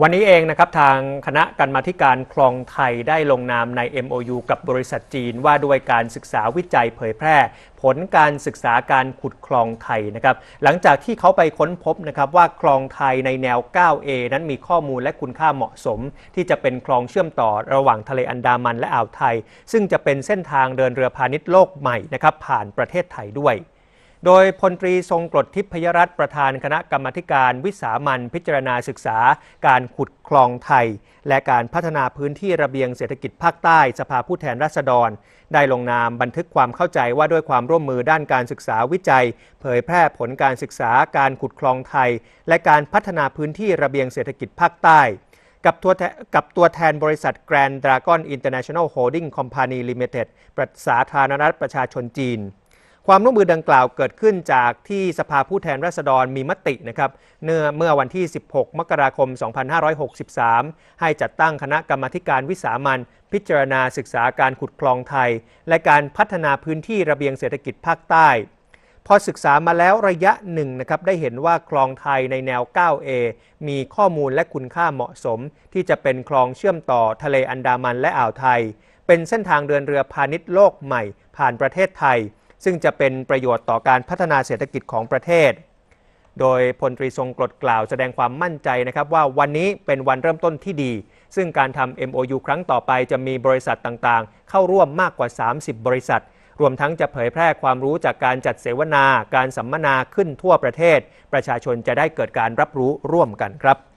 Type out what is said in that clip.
วันนี้เองนะครับทางคณะกรรมาธิการคลองไทยได้ลงนามใน MOU กับบริษัทจีนว่าด้วยการศึกษาวิจัยเผยแพร่ ผลการศึกษาการขุดคลองไทยนะครับหลังจากที่เขาไปค้นพบนะครับว่าคลองไทยในแนว 9A นั้นมีข้อมูลและคุณค่าเหมาะสม ที่จะเป็นคลองเชื่อมต่อระหว่างทะเลอันดามันและอ่าวไทย ซึ่งจะเป็นเส้นทางเดินเรือพาณิชย์โลกใหม่นะครับผ่านประเทศไทยด้วย โดยพลตรีทรงกรดทิพยรัตน์ประธานคณะกรรมการวิสามันพิจารณาศึกษา การขุดคลองไทย และการพัฒนาพื้นที่ระเบียงเศรษฐกิจภาคใต้สภาผู้แทนราษฎร ได้ลงนามบันทึกความเข้าใจว่าด้วยความร่วมมือด้านการศึกษาวิจัย เผยแพร่ผลการศึกษาการขุดคลองไทย และการพัฒนาพื้นที่ระเบียงเศรษฐกิจภาคใต้กับตัวแทกับตัวแทนบริษัท Grand Dragon International Holding Company Limited ประสาธารณรัฐประชาชนจีน ความร่วมมือดังกล่าวเกิดขึ้นจากที่สภาผู้แทนราษฎรมีมตินะครับเมื่อเมื่อวันที่ 16 มกราคม 2563 ให้จัดตั้งคณะกรรมาการวิสามันพิจารณาศึกษาการขุดคลองไทย และการพัฒนาพื้นที่ระเบียงเศรษฐกิจภาคใต้ พอศึกษามาแล้วระยะหนึ่งนะครับได้เห็นว่าคลองไทยในแนว 9A มีข้อมูลและคุณค่าเหมาะสม ที่จะเป็นคลองเชื่อมต่อทะเลอันดามันและอ่าวไทย เป็นเส้นทางเดินเรือพาณิชย์โลกใหม่ ผ่านประเทศไทย ซึ่งจะเป็นประโยชน์ต่อการพัฒนาเศรษฐกิจของประเทศ โดยพลตรีทรงกรดกล่าวแสดงความมั่นใจนะครับว่าวันนี้เป็นวันเริ่มต้นที่ดี ซึ่งการทำ MOU ครั้งต่อไปจะมีบริษัทต่างๆ เข้าร่วมมากกว่า 30 บริษัท รวมทั้งจะเผยแพร่ความรู้จากการจัดเสวนา การสัมมนาขึ้นทั่วประเทศ ประชาชนจะได้เกิดการรับรู้ร่วมกันครับ